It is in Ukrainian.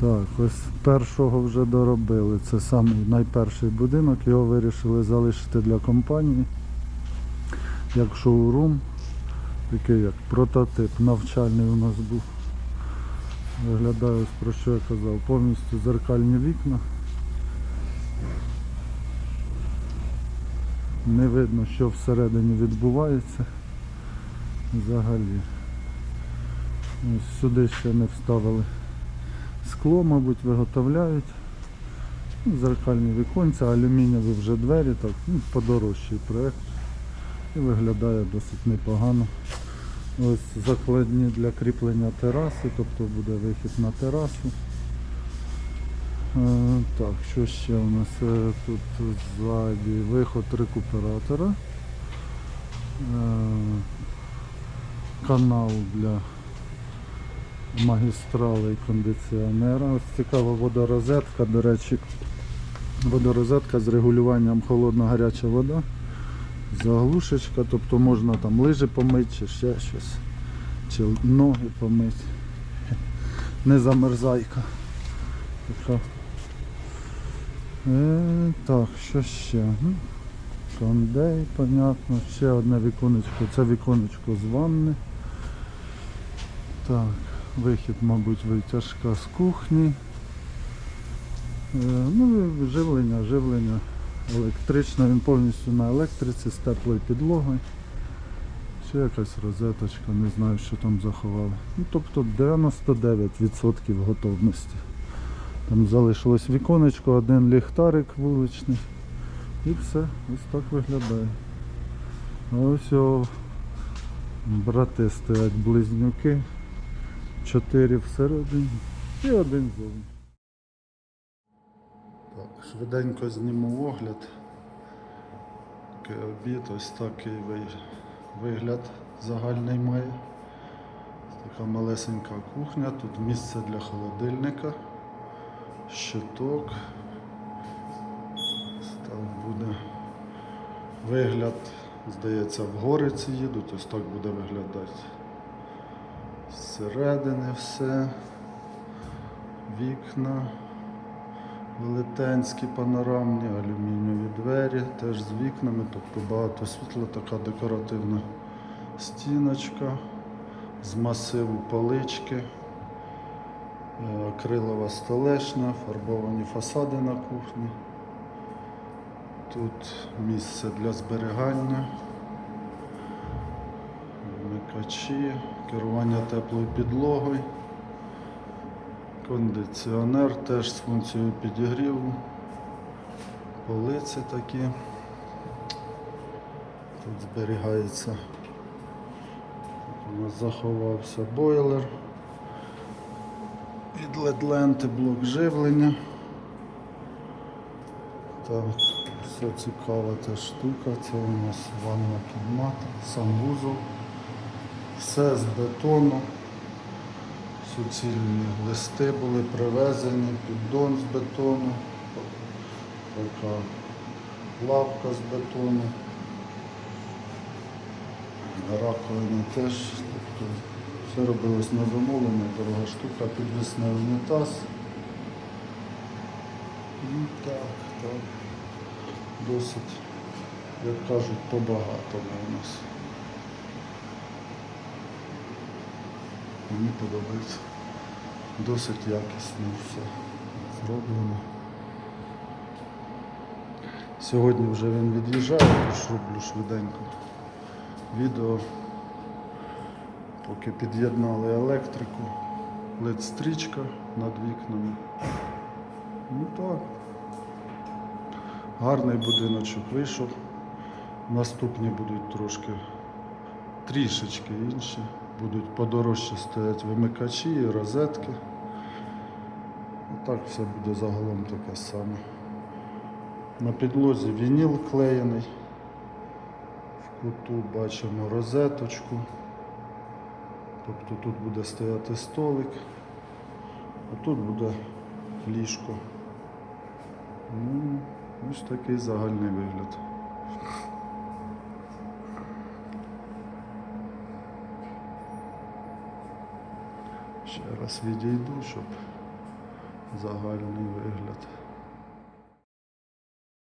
Так, ось першого вже доробили. Це самий найперший будинок. Його вирішили залишити для компанії. Як шоурум. Такий як прототип навчальний у нас був. Виглядає ось про що я казав. Повністю зеркальні вікна. Не видно, що всередині відбувається взагалі. Ось сюди ще не вставили скло, мабуть, виготовляють. Ну, Зеркальні віконця, алюмінієві вже двері, так, ну, подорожчий проєкт. І виглядає досить непогано. Ось закладні для кріплення тераси, тобто буде вихід на терасу. Е, так, що ще у нас Е, тут ззаді виход рекуператора. Е, канал для магістралей кондиціонера. Ось цікава водорозетка, до речі, водорозетка з регулюванням холодна-гаряча вода. Заглушечка, тобто можна там лижі помити чи ще щось. Чи ноги помити. Не замерзайка. Така. Е, так, що ще? Ну, Кондей, понятно. Ще одне віконечко. Це віконечко з ванни. Так, вихід, мабуть, витяжка з кухні. Е, ну і живлення, живлення електричне, він повністю на електриці з теплою підлогою. Ще якась розеточка, не знаю, що там заховали. Ну, тобто 99% готовності. Там залишилось віконечко, один ліхтарик вуличний. І все, ось так виглядає. А ось о, брати стоять близнюки. Чотири всередині і один зовні. Так, швиденько зніму огляд. Такий обід, ось такий вигляд загальний має. Така малесенька кухня, тут місце для холодильника, щиток. Так буде вигляд, здається, в гори ці їдуть, ось так буде виглядати. Зсередини все, вікна, велетенські панорамні, алюмінієві двері, теж з вікнами, тобто багато світла, така декоративна стіночка, з масиву полички, е, акрилова столешня, фарбовані фасади на кухні. Тут місце для зберігання вмикачі, керування теплою підлогою, кондиціонер теж з функцією підігріву, полиці такі. Тут зберігається. Тут у нас заховався бойлер. Від LED-ленти блок живлення. Так, все цікава та штука. Це у нас ванна кімната, сам вузол. Все з бетону. Суцільні листи були привезені, піддон з бетону, така лавка з бетону. Раковина теж. Тобто все робилось на замовлення, дорога штука, підвісний унітаз. Ну так, так. Досить, як кажуть, по-багатому у нас. Мені подобається. Досить якісно все зроблено. Сьогодні вже він від'їжджає, тож роблю швиденько відео. Поки під'єднали електрику, led стрічка над вікнами. Ну так. Гарний будиночок вийшов. Наступні будуть трошки трішечки інші. Будуть подорожче стоять вимикачі і розетки. І так все буде загалом таке саме. На підлозі вініл клеєний. В куту бачимо розеточку. Тобто тут буде стояти столик, а тут буде ліжко. Ну, ось такий загальний вигляд. Ще раз відійду, щоб загальний вигляд.